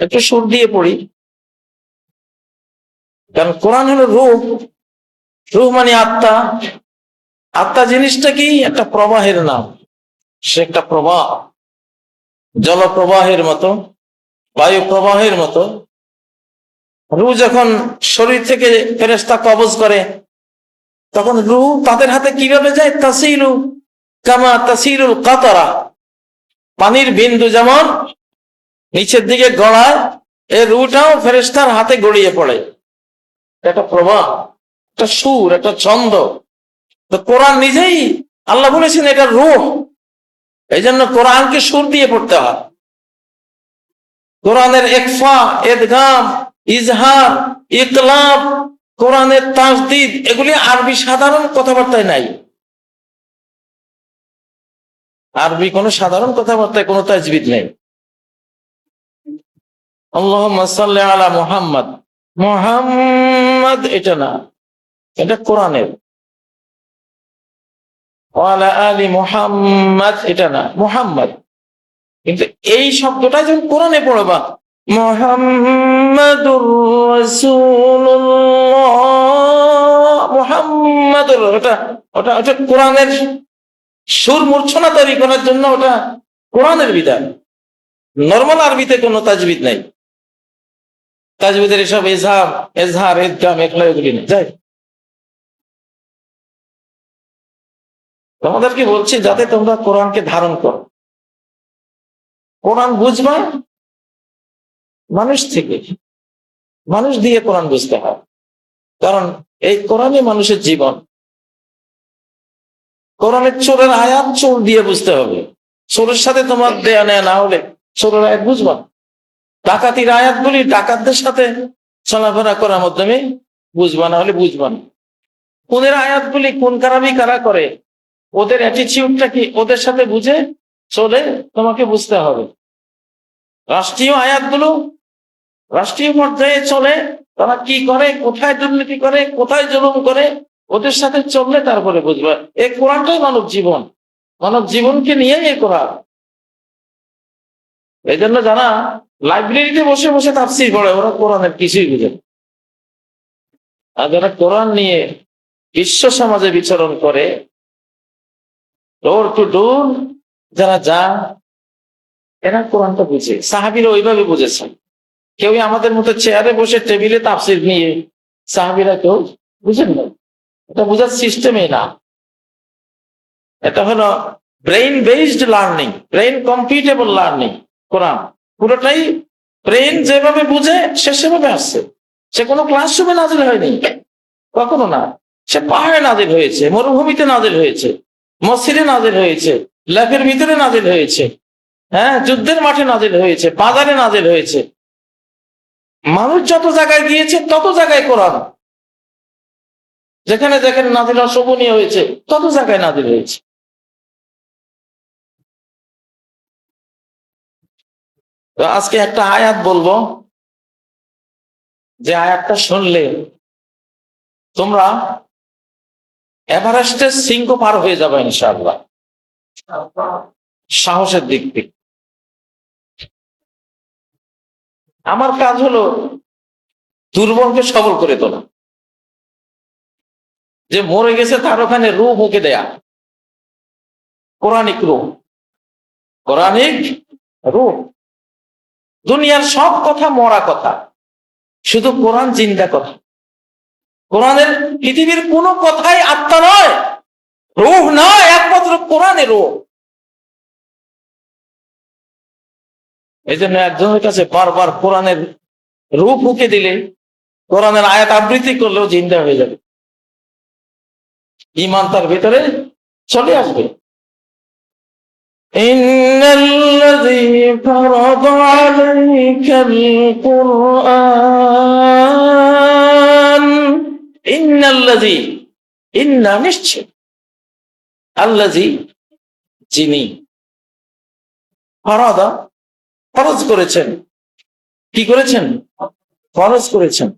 একটু সুর দিয়ে পড়ি। কারণ কোরআন হলো রূহ। রূহ মানে আত্মা। আত্মা জিনিসটা কি? একটা প্রবাহের নাম। সে একটা প্রবাহ। জলপ্রবাহের মতো বায়ু প্রবাহের মতো। রু যখন শরীর থেকে ফেরেস্তা কবজ করে, তখন রু তাদের হাতে কীভাবে যায়? তাসিলু কামা তাসিলুল কাতারা। পানির বিন্দু যেমন নিচের দিকে গড়ায় এই রুটাও ফেরেস্তার হাতে গড়িয়ে পড়ে। একটা প্রভাব একটা সুর, একটা ছন্দ। তো কোরআন নিজেই আল্লাহ বলেছেন এটা রূহ। এই জন্য কোরআনকে সুর দিয়ে পড়তে হয়। কোরআনের একফা এদগাম ইজহার, ইকলাব, কোরআনের তাসদিদ এগুলি আরবি সাধারণ কথাবার্তায় নাই। আরবি কোন সাধারণ কথাবার্তায় কোনো তাজবিদ নেই। আলা মুহাম্মদ। মুহাম্মদ এটা না, এটা কোরআনের। আলী মুহাম্মদ এটা না, মুহাম্মদ। কিন্তু এই শব্দটা যখন কোরআনে পড়বা, মোহাম্মদুর মুহাম্মাদুর, ওটা ওটা ওটা কোরআনের সুর মূর্ছনা তৈরি করার জন্য ওটা কোরআনের বিধান। নর্মাল আরবিতে কোনো তাজবিদ নাই। তাজবিদের এসব এজহার এজহার এদগাম এগুলো এগুলি নেই। যাই। তোমাদেরকে বলছি, যাতে তোমরা কোরআনকে ধারণ করো। কোরআন বুঝবা, মানুষ থেকে। মানুষ দিয়ে কোরআন বুঝতে হয়। কারণ এই কোরআনই মানুষের জীবন। কোরআনের চোরের আয়াত চোর দিয়ে বুঝতে হবে। চোরের সাথে তোমার দেয়া নেয়া না হলে চোরের আয়াত বুঝবা ডাকাতির আয়াতগুলি ডাকাতদের সাথে চলাফেরা করার মাধ্যমে বুঝবা না হলে বুঝবা না। ওদের আয়াতগুলি কোন কারামি কারা করে? ওদের অ্যাটিচিউডটা কি? ওদের সাথে বুঝে চলে তোমাকে বুঝতে হবে। রাষ্ট্রীয় আয়াতগুলো রাষ্ট্রীয় পর্যায়ে চলে, তারা কি করে? কোথায় দুর্নীতি করে? কোথায় জুলুম করে? ওদের সাথে চললে তারপরে বুঝবে। এই কোরআনটাই মানব জীবন। মানব জীবনকে নিয়ে এই কোরআন। এই জন্য যারা লাইব্রেরিতে বসে বসে তাফসির করে ওরা কোরআনের কিছুই বুঝে। আর যারা কোরআন নিয়ে বিশ্ব সমাজে বিচরণ করে ডোর টু ডোর যারা যা এরা কোরআনটা বুঝে। সাহাবিরা ওইভাবে বুঝেছেন কেউ আমাদের মতো চেয়ারে বসে টেবিলে তাফসির নিয়ে সাহাবিরা কেউ বুঝেন না। এটা বোঝার সিস্টেমই না। এটা হলো brain based learning brain computable learning Quran. পুরোটাই ব্রেইন যেভাবে বুঝে, সে সেভাবে আসছে। সে কোনো ক্লাসরুমে নাজিল হয়নি। কখনো না। সে পাহাড়ে নাজিল হয়েছে, মরুভূমিতে নাজিল হয়েছে, মসজিদে নাজিল হয়েছে, ল্যাবের ভিতরে নাজিল হয়েছে হ্যাঁ যুদ্ধের মাঠে নাজিল হয়েছে, বাজারে নাজিল হয়েছে। মানুষ যত জায়গায় গিয়েছে, তত জায়গায় কোরআন। যেখানে যেখানে নাজিল শোভনীয় হয়েছে, তত জায়গায় নাজিল হয়েছে। তো আজকে একটা আয়াত বলব। যে আয়াতটা শুনলে তোমরা এভারেস্টের সিংহ পার হয়ে যাবে ইনশাআল্লাহ। সাহসের দিক থেকে। আমার কাজ হলো দুর্বলকে সবল করে তোলা। যে মরে গেছে তার ওখানে রু মুখে দেয়া। কোরআনিক রূপ। কোরআনিক রূপ। দুনিয়ার সব কথা মরা কথা। শুধু কোরআন চিন্তা কথা। কোরআনের পৃথিবীর কোনো কথাই আত্মা নয়, রূহ নয়, একমাত্র কোরআনের রূহ। এই জন্য একজনের কাছে বারবার কোরআনের রূপ মুখে দিলে, কোরআনের আয়াত আবৃত্তি করলেও জিন্দা হয়ে যাবে। ইমান তার ভিতরে চলে আসবে। إن الذي فرض عليك القرآن إن الذي إن নিশ্চয় আল্লাজি যিনি ফরাদা ফরজ করেছেন কি করেছেন ফরজ করেছেন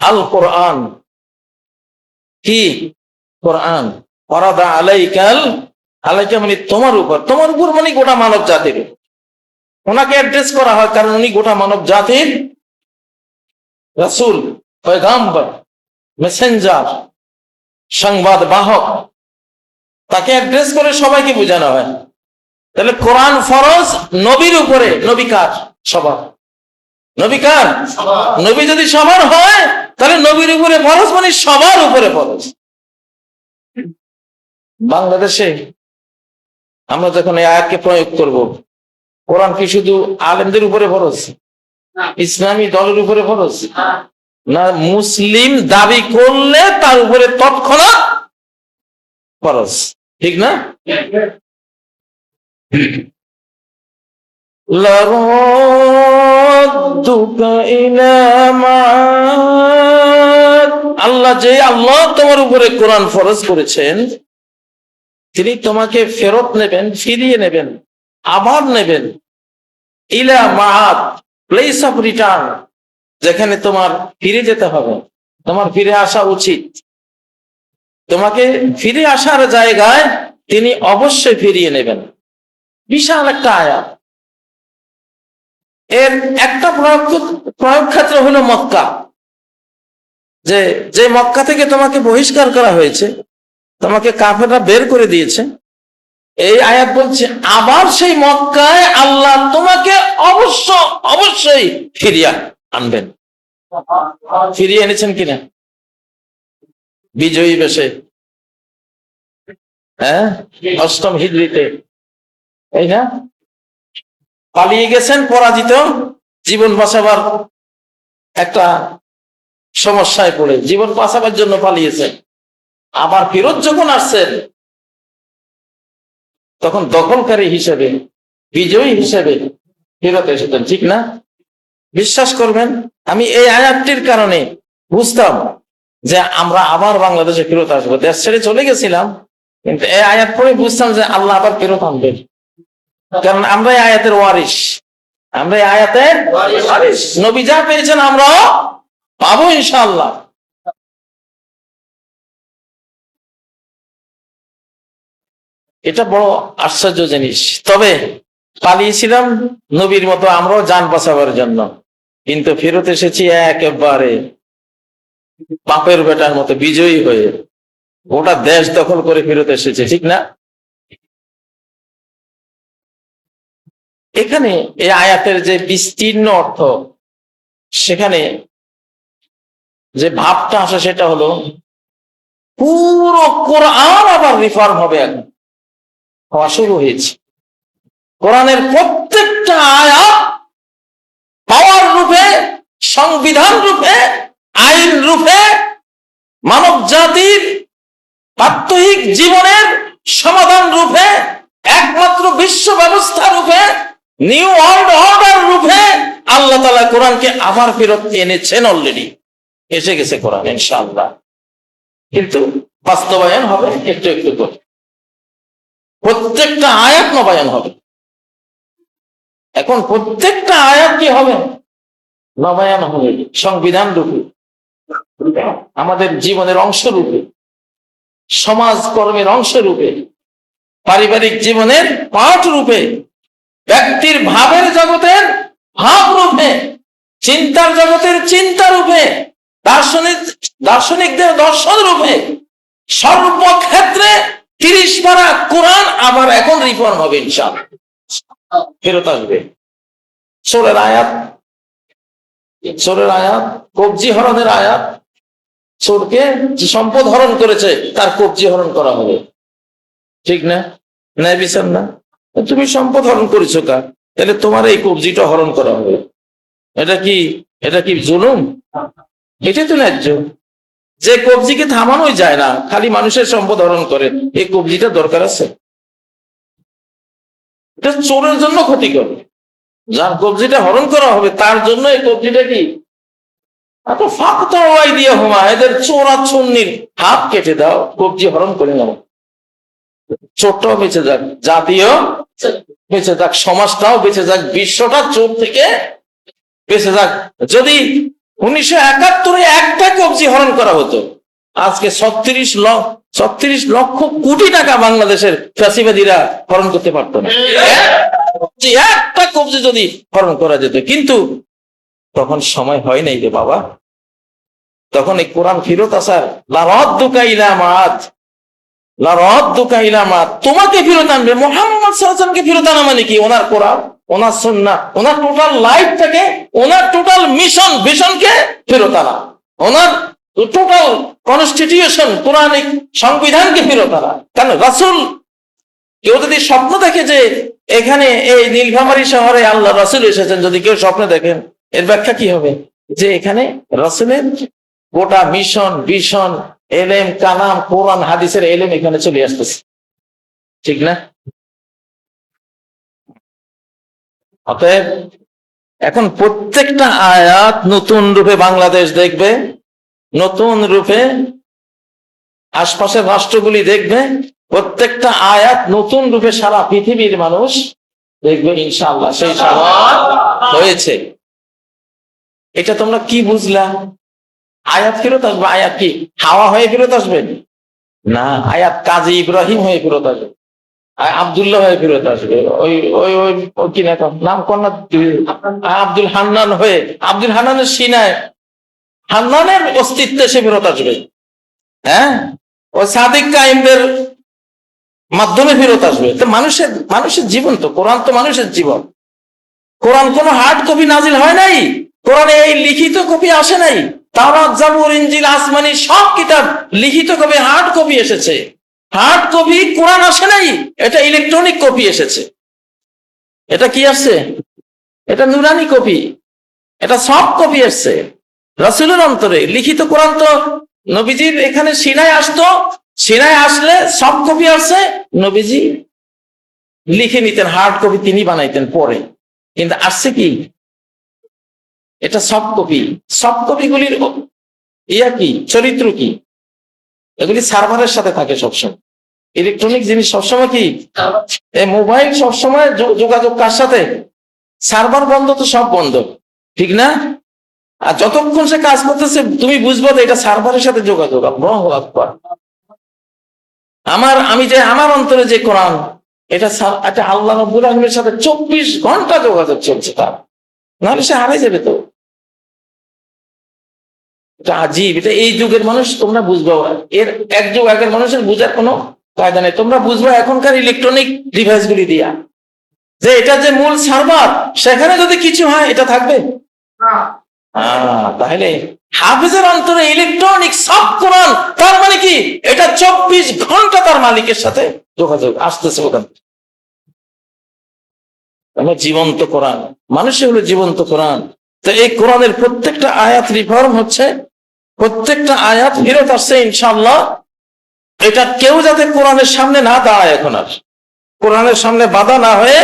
আল কোরআন কি কোরআন ফরাদা আলাইকাল আলাইকা মানে তোমার উপর তোমার উপর মানে গোটা মানব জাতির উপর। ওনাকে অ্যাড্রেস করা হয় কারণ উনি গোটা মানব জাতির রাসূল পয়গাম্বর মেসেঞ্জার সংবাদ বাহক তাকে অ্যাড্রেস করে সবাইকে বোঝানো হয়। তাহলে কোরআন ফরজ নবীর উপরে নবী কার? সবার। নবী কার? নবী যদি সবার হয় তাহলে নবীর উপরে ফরজ মানে সবার উপরে ফরজ। বাংলাদেশে আমরা যখন এই আয়াতকে প্রয়োগ করব কোরআন কি শুধু আলেমদের উপরে ফরজ? ইসলামী দলের উপরে ফরজ? না। মুসলিম দাবি করলে তার উপরে তৎক্ষণাৎ ফরজ। ঠিক না? আল্লাহ যে আল্লাহ তোমার উপরে কোরআন ফরজ করেছেন তিনি তোমাকে ফেরত নেবেন ফিরিয়ে নেবেন। আবার নেবেন। ইলা মাহাত প্লেস অফ রিটার্ন যেখানে তোমার ফিরে যেতে হবে। তোমার ফিরে আসা উচিত। তোমাকে ফিরে আসার জায়গায় তিনি অবশ্যই ফিরিয়ে নেবেন। বিশাল একটা আয়াত এর একটা প্রয়োগ প্রয়োগ ক্ষেত্র হলো মক্কা। যে যে মক্কা থেকে তোমাকে বহিষ্কার করা হয়েছে, তোমাকে কাফেররা বের করে দিয়েছে। এই আয়াত বলছে, আবার সেই মক্কায় আল্লাহ তোমাকে অবশ্য, অবশ্যই ফিরিয়া আনবেন। ফিরিয়ে এনেছেন কিনা? বিজয়ী বেশে। হ্যাঁ? অষ্টম হিজড়িতে। এই না? পালিয়ে গেছেন, পরাজিত। জীবন বাঁচাবার একটা সমস্যায় পড়ে। জীবন বাঁচাবার জন্য পালিয়েছেন। আবার ফেরত যখন আসছেন তখন দখলকারী হিসেবে বিজয়ী হিসেবে ফেরত এসেছেন ঠিক না? বিশ্বাস করবেন আমি এই আয়াতটির কারণে বুঝতাম যে আমরা আবার বাংলাদেশে ফেরত আসব। দেশ ছেড়ে চলে গেছিলাম কিন্তু এই আয়াত পরে বুঝতাম যে আল্লাহ আবার ফেরত আনবেন কারণ আমরা এই আয়াতের ওয়ারিস আমরা এই আয়াতের ওয়ারিস নবী যা পেয়েছেন আমরাও পাবো ইনশাআল্লাহ। এটা বড় আশ্চর্য জিনিস। তবে পালিয়েছিলাম নবীর মতো আমরাও যান বাঁচাবার জন্য। কিন্তু ফেরত এসেছি একেবারে পাপের বেটার মতো, বিজয়ী হয়ে। গোটা দেশ দখল করে ফেরত এসেছে, ঠিক না? এখানে এই আয়াতের যে বিস্তীর্ণ অর্থ, সেখানে যে ভাবটা আসে সেটা হলো, পুরো কোরআন আবার রিফর্ম হবে এখন। হওয়া শুরু হয়েছে। কোরআনের প্রত্যেকটা আয়াত পাওয়ার রূপে, সংবিধান রূপে, আইন রূপে, মানব জাতির প্রাত্যহিক জীবনের সমাধান রূপে, একমাত্র বিশ্ব ব্যবস্থা রূপে, নিউ ওয়ার্ল্ড অর্ডার রূপে আল্লাহ তালা কোরআনকে আবার ফেরত এনেছেন অলরেডি এসে গেছে কোরআন, ইনশাআল্লাহ। কিন্তু বাস্তবায়ন হবে একটু একটু করে। প্রত্যেকটা আয়াত নবায়ন হবে। এখন প্রত্যেকটা আয়াত কি হবে? নবায়ন হবে সংবিধান রূপে আমাদের জীবনের অংশ রূপে সমাজ কর্মের অংশ রূপে পারিবারিক জীবনের পাঠ রূপে ব্যক্তির ভাবের জগতের ভাব রূপে চিন্তার জগতের চিন্তা রূপে দার্শনিক দার্শনিকদের দর্শন রূপে সর্বক্ষেত্রে তিরিশ পারা কোরআন আবার এখন রিফর্ম হবে ইনশাল ফেরত আসবে। সোরের আয়াত। সোরের আয়াত, কবজি হরণের আয়াত। চোরকে যে সম্পদ হরণ করেছে, তার কবজি হরণ করা হবে। ঠিক না? ন্যায় বিচার না? তুমি সম্পদ হরণ করেছ কার? তাহলে তোমার এই কবজিটা হরণ করা হবে। এটা কি এটা কি জুলুম? এটাই তো ন্যায্য। যে কবজিকে থামানোই যায় না, খালি মানুষের সম্পদ হরণ করে। এই কবজিটা দরকার আছে। এটা চোরের জন্য ক্ষতিকর। যার কবজিটা হরণ করা হবে, তার জন্য এই কবজিটা কি? এত ফাঁকতা ওয়াই দিয়ে হোমা, এদের চোরা চুন্নির হাত কেটে দাও, কবজি হরণ করে নাও। চোরটাও বেঁচে যাক জাতীয় বেঁচে যাক, সমাজটাও বেঁচে যাক, বিশ্বটা চোর থেকে বেঁচে যাক। যদি উনিশশো একাত্তরে একটা কবজি হরণ করা হতো। আজকে ছত্রিশ লক্ষ ছত্রিশ লক্ষ কোটি টাকা বাংলাদেশের ফ্যাসিবাদীরা হরণ করতে পারতো না। যে একটা কবজি যদি হরণ করা যেত কিন্তু তখন সময় হয় নাই রে বাবা। তখন এই কোরআন ফিরত আসার লাভ ইলা মাত মাত তোমাকে ফিরত আনবে। মোহাম্মদ ফিরত আনা মানে কি? ওনার কোরআন, ওনার সুন্নাহ, ওনার টোটাল লাইফটাকে ওনার টোটাল মিশন ভিশনকে ফেরত আনা। ওনার টোটাল কনস্টিটিউশন পুরাণিক সংবিধানকে ফেরত আনা। কারণ রাসুল, কেউ যদি স্বপ্ন দেখে যে এখানে এই নীলফামারী শহরে আল্লাহ রাসুল এসেছেন, যদি কেউ স্বপ্ন দেখেন, এর ব্যাখ্যা কি হবে? যে এখানে রাসুলের গোটা মিশন ভিশন এলেম কালাম কোরআন হাদিসের এলেম এখানে চলে আসতেছে। ঠিক না? অতএব এখন প্রত্যেকটা আয়াত নতুন রূপে বাংলাদেশ দেখবে, নতুন রূপে আশপাশের রাষ্ট্রগুলি দেখবে, প্রত্যেকটা আয়াত নতুন রূপে সারা পৃথিবীর মানুষ দেখবে ইনশাআল্লাহ। সেই সময় হয়েছে। এটা তোমরা কি বুঝলা? আয়াত ফেরত আসবে? আয়াত কি? হাওয়া হয়ে ফেরত আসবে? না, আয়াত কাজী ইব্রাহিম হয়ে ফেরত আসবে। আব্দুল্লাহ হয়ে ফেরত আসবে। ওই ওই ওই কি না নাম কন্যা আব্দুল হান্নান হয়ে, আব্দুল হান্নানের সিনায়, হান্নানের অস্তিত্বে সে ফেরত আসবে। হ্যাঁ? ওই সাদিক কাইমদের মাধ্যমে ফেরত আসবে। তো মানুষের মানুষের জীবন তো, কোরআন তো মানুষের জীবন। কোরআন কোন হার্ড কপি নাজিল হয় নাই? কোরআনে এই লিখিত কপি আসে নাই? তাওরাত, জাবুর, ইনজিল, আসমানি সব কিতাব লিখিত কপি হার্ড কপি এসেছে। হার্ড কপি কোরআন আসে নাই, এটা ইলেকট্রনিক কপি এসেছে। এটা কি আসছে? এটা নুরানি কপি এটা সফট কপি এসছে। রসুলের অন্তরে লিখিত কোরআন তো নবীজির এখানে সিনায় আসতো সিনায় আসলে সব কপি আসছে নবীজি লিখে নিতেন হার্ড কপি তিনি বানাইতেন পরে। কিন্তু আসছে কি? এটা সব কপি। সব কপিগুলির ইয়া কি? চরিত্র কি? এগুলি সার্ভারের সাথে থাকে সবসময়। ইলেকট্রনিক জিনিস সবসময় কি? মোবাইল সবসময় যোগাযোগ কার সাথে? সার্ভার বন্ধ তো সব বন্ধ। ঠিক না? আর যতক্ষণ সে কাজ করতেছে, তুমি বুঝব এটা সার্ভারের সাথে যোগাযোগ। আমার, আমি যে, আমার অন্তরে যে কোরআন, এটা আল্লাহ রব্বুল আলমের সাথে চব্বিশ ঘণ্টা যোগাযোগ চলছে তার। নাহলে সে হারাই যাবে তো। এটা আজীব এটা এই যুগের মানুষ তোমরা বুঝব। এর এক যুগ আগের মানুষের বুঝার কোনো কায়দা নেই। তোমরা বুঝব এখনকার ইলেকট্রনিক ডিভাইস গুলি দিয়া। যে এটা যে মূল সার্ভার সেখানে যদি কিছু হয় এটা থাকবে? তাহলে হাফিজের অন্তরে ইলেকট্রনিক সব কোরআন তার মানে কি? এটা চব্বিশ ঘণ্টা তার মালিকের সাথে যোগাযোগ আসতেছে ওখান থেকে। আমরা জীবন্ত কোরআন। মানুষই হলো জীবন্ত কোরআন। তো এই কোরআনের প্রত্যেকটা আয়াত রিফর্ম হচ্ছে প্রত্যেকটা আয়াত ফেরত আসছে ইনশাল্লাহ এটা কেউ যাতে কোরআনের সামনে না দাঁড়ায় এখন আর। কোরআনের সামনে বাধা না হয়ে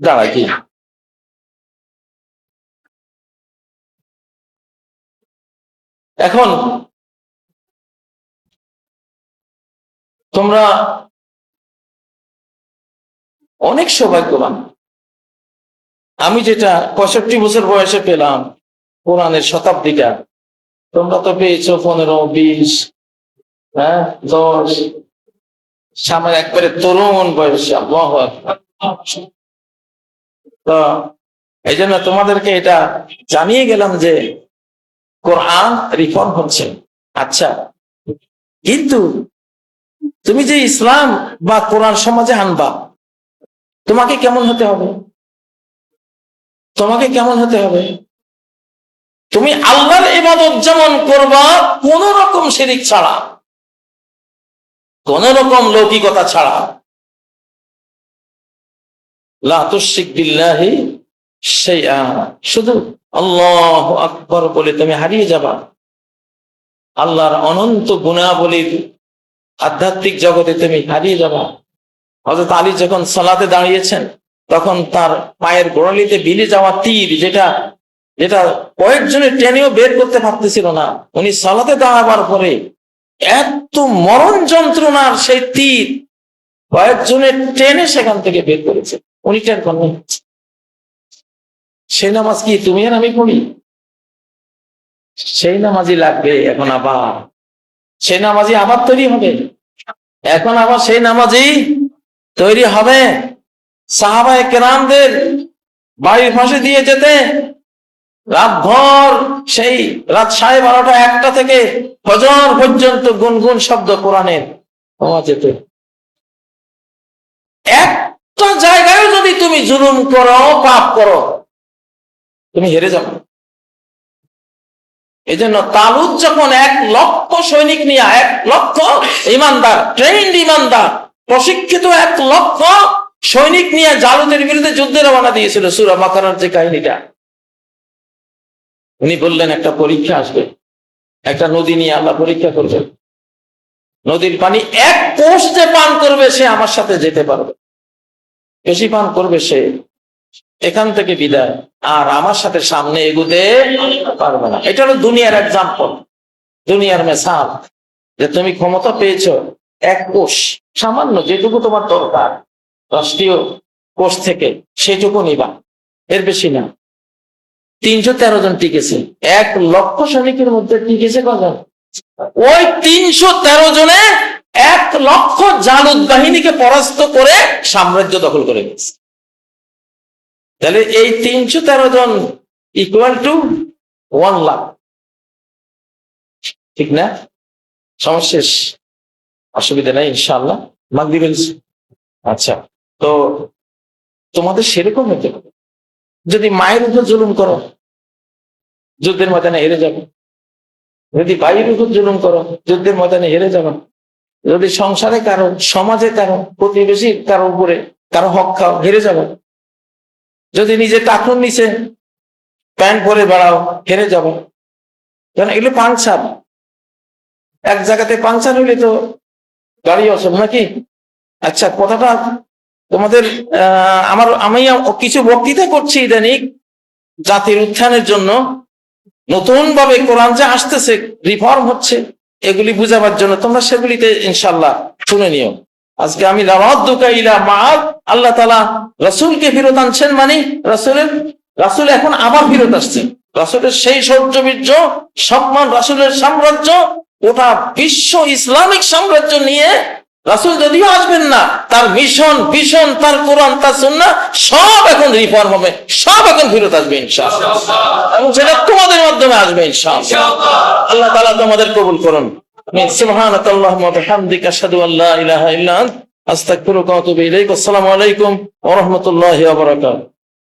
দাঁড়ায়, কি? এখন তোমরা অনেক সৌভাগ্যবান। আমি যেটা পঁয়ষট্টি বছর বয়সে পেলাম কোরআনের শতাব্দীটা। তোমরা তো পেয়েছ পনেরো, বিশ হ্যাঁ দশ। সামনে একবারে তরুণ বয়সে তো এই জন্য তোমাদেরকে এটা জানিয়ে গেলাম যে কোরআন রিফর্ম হচ্ছে। আচ্ছা কিন্তু তুমি যে ইসলাম বা কোরআন সমাজে আনবা, তোমাকে কেমন হতে হবে? তোমাকে কেমন হতে হবে? তুমি আল্লাহর ইবাদত যেমন করবা, কোন রকম শিরিক ছাড়া, কোন রকম লৌকিকতা ছাড়া। শুধু আল্লাহ আকবর বলে তুমি হারিয়ে যাবা। আল্লাহর অনন্ত গুণাবলীর আধ্যাত্মিক জগতে তুমি হারিয়ে যাবা। হজরত আলী যখন সালাতে দাঁড়িয়েছেন, তখন তার পায়ের গোড়ালিতে বিলে যাওয়া তীর, যেটা যেটা কয়েকজনে টেনেও বের করতে পারতেছিল না। উনি সালাতে দাঁড়াবার পরে এত মরণ যন্ত্রণার সেই তীর কয়েকজনে টেনে সেখান থেকে বের করেছে। উনি টেন করেন সেই নামাজ কি তুমি আর আমি পড়ি? সেই নামাজই লাগবে, এখন আবার। সেই নামাজই আবার তৈরি হবে। এখন আবার সেই নামাজই তৈরি হবে। সাহাবায় কেরামদের বাড়ির ফাঁসে দিয়ে যেতে রাতভর সেই রাত সাড়ে বারোটা একটা থেকে ফজর পর্যন্ত গুনগুন শব্দ কোরআনের পাওয়া যেত একটা জায়গায় যদি তুমি জুলুম করো, পাপ করো, তুমি হেরে যাবে। এই জন্য তালুদ যখন এক লক্ষ সৈনিক নিয়ে, এক লক্ষ ইমানদার ট্রেন্ড ইমানদার, প্রশিক্ষিত এক লক্ষ সৈনিক নিয়ে জালুদের বিরুদ্ধে যুদ্ধে রওনা দিয়েছিল সুরা মাকারার যে কাহিনীটা। উনি বললেন, একটা পরীক্ষা আসবে। একটা নদী নিয়ে আল্লাহ পরীক্ষা করবে। নদীর পানি এক কোষ যে পান করবে, সে আমার সাথে যেতে পারবে। বেশি পান করবে সে, এখান থেকে বিদায়। আর আমার সাথে সামনে এগুতে পারবে না। এটা হলো দুনিয়ার এক্সাম্পল দুনিয়ার মেসাল, যে তুমি ক্ষমতা পেয়েছ এক কোষ, সামান্য যেটুকু তোমার দরকার, রাষ্ট্রীয় কোষ থেকে সেটুকু নিবা। এর বেশি না। তিনশো তেরো জন টিকেছে। এক লক্ষ সৈনিকের মধ্যে টিকেছে কজন? ওই তিনশো তেরো জনে এক লক্ষ জালুদ বাহিনীকে পরাস্ত করে সাম্রাজ্য দখল করে গেছে তাহলে এই তিনশো তেরো জন ইকুয়াল টু ওয়ান লাখ ঠিক না? সমশেষ অসুবিধা নাই ইনশাল্লাহ মাগরিবের আচ্ছা তো তোমাদের সেরকম হতে হবে যদি মায়ের উপর জুলুম করো, যুদ্ধের ময়দানে হেরে যাবে। যদি ভাইয়ের উপর জুলুম করো, যুদ্ধের ময়দানে হেরে যাবে। যদি সংসারে কারও, সমাজে কারও প্রতিবেশী কারও উপরে কারও হক খাও, হেরে যাবে। যদি নিজে টাকুন নিচে প্যান্ট পরে বেড়াও, হেরে যাব। কেন এগুলো পাংচার। এক জায়গাতে পাংচার হইলে তো গাড়ি অসব নাকি? আচ্ছা কথাটা তোমাদের আমার, আমি কিছু বক্তৃতা করছি ইদানিক জাতির উত্থানের জন্য। নতুন ভাবে কোরআন যে আসতেছে রিফর্ম হচ্ছে, এগুলি বুঝাবার জন্য তোমরা সেগুলিতে ইনশাল্লাহ শুনে নিও। আজকে আমি মাল আল্লাহ তালা রসুলকে ফেরত আনছেন মানে রসুলের, রাসুল এখন আবার ফেরত আসছে। রাসুলের সেই সৌর্য বীর্য সম্মান রাসুলের সাম্রাজ্য ওটা বিশ্ব ইসলামিক সাম্রাজ্য নিয়ে রাসুল যদিও আসবেন না তার মিশন ভীষণ তার কোরআন তার সুন্না সব এখন রিফর্ম হবে সব এখন ফেরত আসবে ইনশাল এবং সেটা তোমাদের মাধ্যমে আসবে ইনশাল আল্লাহ তালা তোমাদের কবুল করুন। সুবহানাক আল্লাহুম্মা وبحمدك اشهد ان لا اله الا انت استغفرك واتوب اليك والسلام عليكم ورحمه ওয়া বারাকাতুহু।